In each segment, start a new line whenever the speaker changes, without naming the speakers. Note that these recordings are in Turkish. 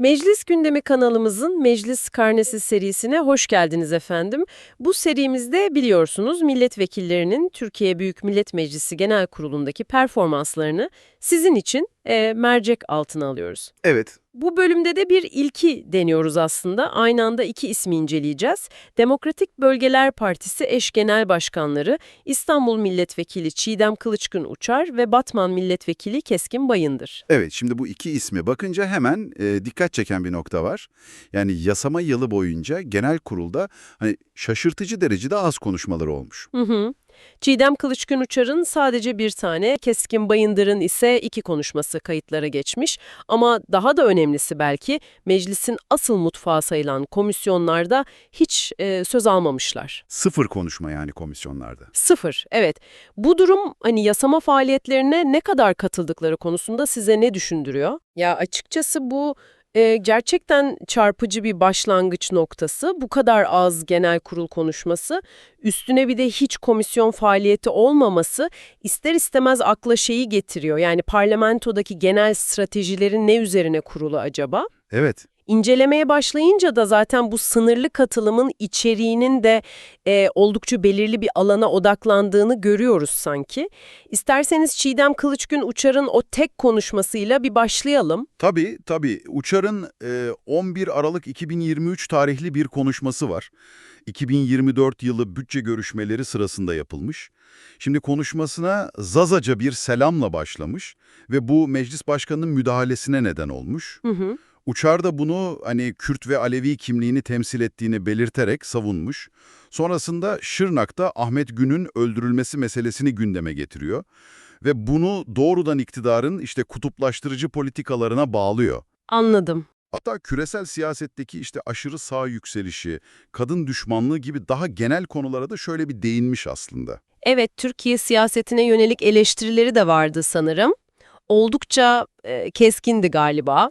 Meclis Gündemi kanalımızın Meclis Karnesi serisine hoş geldiniz efendim. Bu serimizde biliyorsunuz milletvekillerinin Türkiye Büyük Millet Meclisi Genel Kurulu'ndaki performanslarını sizin için e, mercek altına alıyoruz.
Evet,
Bu bölümde de bir ilki deniyoruz aslında. Aynı anda iki ismi inceleyeceğiz. Demokratik Bölgeler Partisi eş genel başkanları İstanbul Milletvekili Çiğdem Kılıçkın Uçar ve Batman Milletvekili Keskin Bayındır.
evet. Şimdi bu iki isme bakınca hemen e, dikkat çeken bir nokta var. Yani yasama yılı boyunca genel kurulda hani şaşırtıcı derecede az konuşmaları olmuş.
Hı hı. Çiğdem Kılıçkın Uçar'ın sadece bir tane, Keskin Bayındır'ın ise iki konuşması kayıtlara geçmiş. Ama daha da önemlisi belki meclisin asıl mutfağı sayılan komisyonlarda hiç e, söz almamışlar.
Sıfır konuşma yani komisyonlarda.
Sıfır, evet. Bu durum hani yasama faaliyetlerine ne kadar katıldıkları konusunda size ne düşündürüyor? Ya açıkçası bu e, gerçekten çarpıcı bir başlangıç noktası. Bu kadar az genel kurul konuşması, üstüne bir de hiç komisyon faaliyeti olmaması ister istemez akla şeyi getiriyor. Yani parlamentodaki genel stratejilerin ne üzerine kurulu acaba?
Evet,
İncelemeye başlayınca da zaten bu sınırlı katılımın içeriğinin de e, oldukça belirli bir alana odaklandığını görüyoruz sanki. İsterseniz Çiğdem Kılıçgün Uçar'ın o tek konuşmasıyla bir başlayalım.
tabii tabii. Uçar'ın e, 11 Aralık 2023 tarihli bir konuşması var. 2024 yılı bütçe görüşmeleri sırasında yapılmış. Şimdi konuşmasına zazaca bir selamla başlamış ve bu meclis başkanının müdahalesine neden olmuş.
Hı hı.
Uçar da bunu hani Kürt ve Alevi kimliğini temsil ettiğini belirterek savunmuş. Sonrasında Şırnak'ta Ahmet Gün'ün öldürülmesi meselesini gündeme getiriyor. Ve bunu doğrudan iktidarın işte kutuplaştırıcı politikalarına bağlıyor.
Anladım.
Hatta küresel siyasetteki işte aşırı sağ yükselişi, kadın düşmanlığı gibi daha genel konulara da şöyle bir değinmiş aslında.
Evet, Türkiye siyasetine yönelik eleştirileri de vardı sanırım. Oldukça e, keskindi galiba.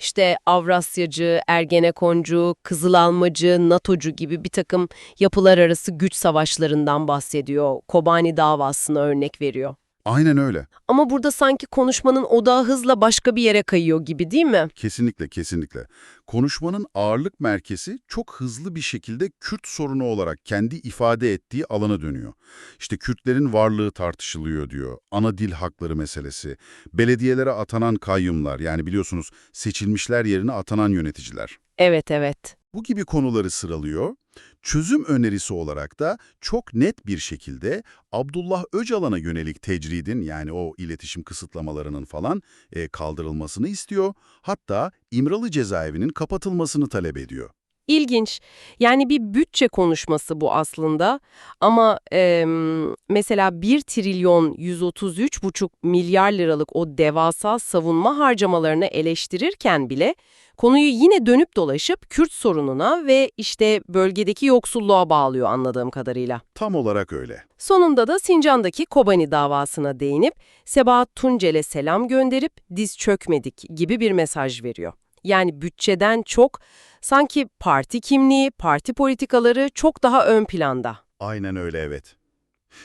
İşte Avrasyacı, Ergenekoncu, Kızılalmacı, NATO'cu gibi bir takım yapılar arası güç savaşlarından bahsediyor. Kobani davasına örnek veriyor.
Aynen öyle.
Ama burada sanki konuşmanın odağı hızla başka bir yere kayıyor gibi değil mi?
Kesinlikle, kesinlikle. Konuşmanın ağırlık merkezi çok hızlı bir şekilde Kürt sorunu olarak kendi ifade ettiği alana dönüyor. İşte Kürtlerin varlığı tartışılıyor diyor. Ana dil hakları meselesi. Belediyelere atanan kayyumlar yani biliyorsunuz seçilmişler yerine atanan yöneticiler.
Evet, evet.
Bu gibi konuları sıralıyor. Çözüm önerisi olarak da çok net bir şekilde Abdullah Öcalan'a yönelik tecridin yani o iletişim kısıtlamalarının falan e, kaldırılmasını istiyor. Hatta İmralı cezaevinin kapatılmasını talep ediyor.
İlginç. Yani bir bütçe konuşması bu aslında. Ama em, mesela 1 trilyon 133,5 milyar liralık o devasa savunma harcamalarını eleştirirken bile konuyu yine dönüp dolaşıp Kürt sorununa ve işte bölgedeki yoksulluğa bağlıyor anladığım kadarıyla.
Tam olarak öyle.
Sonunda da Sincan'daki Kobani davasına değinip Sebahat Tuncel'e selam gönderip diz çökmedik gibi bir mesaj veriyor. Yani bütçeden çok sanki parti kimliği, parti politikaları çok daha ön planda.
Aynen öyle evet.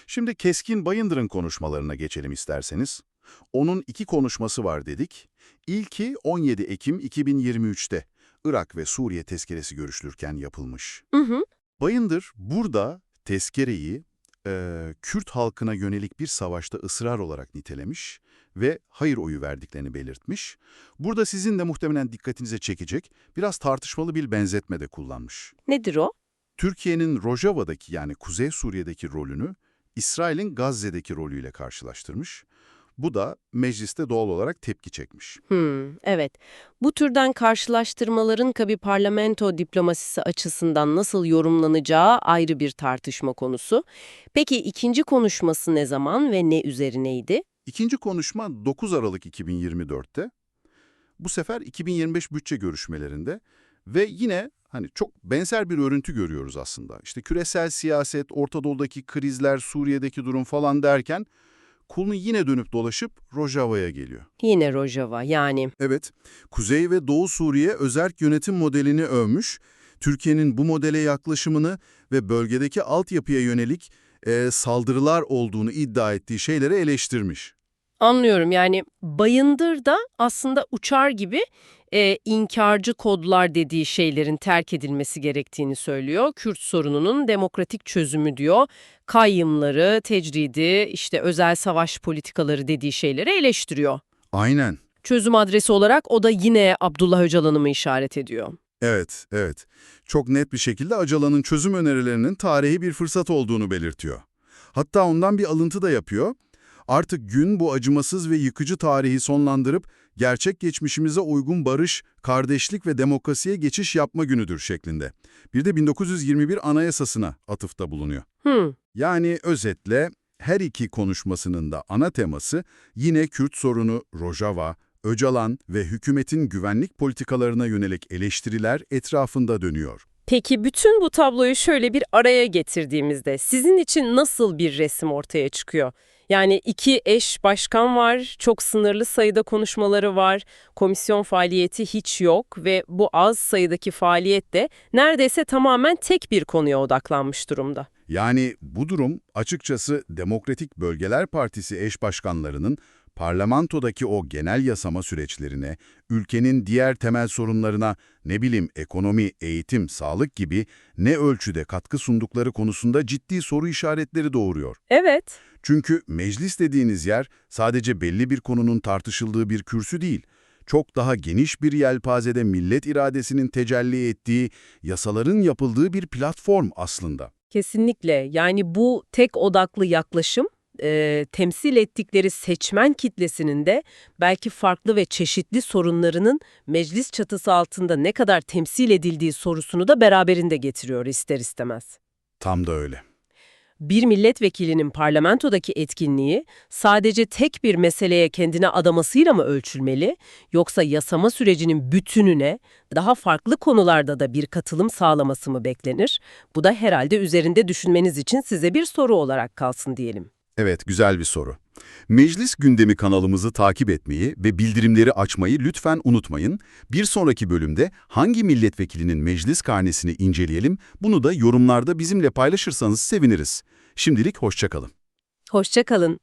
Şimdi Keskin Bayındır'ın konuşmalarına geçelim isterseniz. Onun iki konuşması var dedik. İlki 17 Ekim 2023'te Irak ve Suriye tezkeresi görüşülürken yapılmış.
Hı hı.
Bayındır burada tezkereyi eee, Kürt halkına yönelik bir savaşta ısrar olarak nitelemiş ve hayır oyu verdiklerini belirtmiş. Burada sizin de muhtemelen dikkatinize çekecek biraz tartışmalı bir benzetme de kullanmış.
Nedir o?
Türkiye'nin Rojava'daki yani Kuzey Suriye'deki rolünü İsrail'in Gazze'deki rolüyle karşılaştırmış. Bu da mecliste doğal olarak tepki çekmiş.
Hmm, evet. Bu türden karşılaştırmaların kabi parlamento diplomasisi açısından nasıl yorumlanacağı ayrı bir tartışma konusu. Peki ikinci konuşması ne zaman ve ne üzerineydi?
İkinci konuşma 9 Aralık 2024'te. Bu sefer 2025 bütçe görüşmelerinde ve yine hani çok benzer bir örüntü görüyoruz aslında. İşte küresel siyaset, Orta Doğu'daki krizler, Suriye'deki durum falan derken konu yine dönüp dolaşıp Rojava'ya geliyor.
Yine Rojava yani.
Evet, Kuzey ve Doğu Suriye özerk yönetim modelini övmüş, Türkiye'nin bu modele yaklaşımını ve bölgedeki altyapıya yönelik e, saldırılar olduğunu iddia ettiği şeyleri eleştirmiş.
Anlıyorum yani Bayındır da aslında uçar gibi e, inkarcı kodlar dediği şeylerin terk edilmesi gerektiğini söylüyor. Kürt sorununun demokratik çözümü diyor. Kayyımları, tecridi, işte özel savaş politikaları dediği şeyleri eleştiriyor.
Aynen.
Çözüm adresi olarak o da yine Abdullah Öcalan'ı mı işaret ediyor?
Evet, evet. Çok net bir şekilde Öcalan'ın çözüm önerilerinin tarihi bir fırsat olduğunu belirtiyor. Hatta ondan bir alıntı da yapıyor. Artık gün bu acımasız ve yıkıcı tarihi sonlandırıp gerçek geçmişimize uygun barış, kardeşlik ve demokrasiye geçiş yapma günüdür şeklinde. Bir de 1921 Anayasasına atıfta bulunuyor.
Hmm.
Yani özetle her iki konuşmasının da ana teması yine Kürt sorunu, Rojava, Öcalan ve hükümetin güvenlik politikalarına yönelik eleştiriler etrafında dönüyor.
Peki bütün bu tabloyu şöyle bir araya getirdiğimizde sizin için nasıl bir resim ortaya çıkıyor? Yani iki eş başkan var, çok sınırlı sayıda konuşmaları var, komisyon faaliyeti hiç yok ve bu az sayıdaki faaliyet de neredeyse tamamen tek bir konuya odaklanmış durumda.
Yani bu durum açıkçası Demokratik Bölgeler Partisi eş başkanlarının parlamentodaki o genel yasama süreçlerine, ülkenin diğer temel sorunlarına, ne bileyim ekonomi, eğitim, sağlık gibi ne ölçüde katkı sundukları konusunda ciddi soru işaretleri doğuruyor.
Evet.
Çünkü meclis dediğiniz yer sadece belli bir konunun tartışıldığı bir kürsü değil, çok daha geniş bir yelpazede millet iradesinin tecelli ettiği, yasaların yapıldığı bir platform aslında.
Kesinlikle. Yani bu tek odaklı yaklaşım e, temsil ettikleri seçmen kitlesinin de belki farklı ve çeşitli sorunlarının meclis çatısı altında ne kadar temsil edildiği sorusunu da beraberinde getiriyor ister istemez.
Tam da öyle.
Bir milletvekilinin parlamentodaki etkinliği sadece tek bir meseleye kendine adamasıyla mı ölçülmeli yoksa yasama sürecinin bütününe daha farklı konularda da bir katılım sağlaması mı beklenir? Bu da herhalde üzerinde düşünmeniz için size bir soru olarak kalsın diyelim.
Evet, güzel bir soru. Meclis Gündemi kanalımızı takip etmeyi ve bildirimleri açmayı lütfen unutmayın. Bir sonraki bölümde hangi milletvekilinin meclis karnesini inceleyelim, bunu da yorumlarda bizimle paylaşırsanız seviniriz. Şimdilik hoşça kalın.
Hoşça kalın.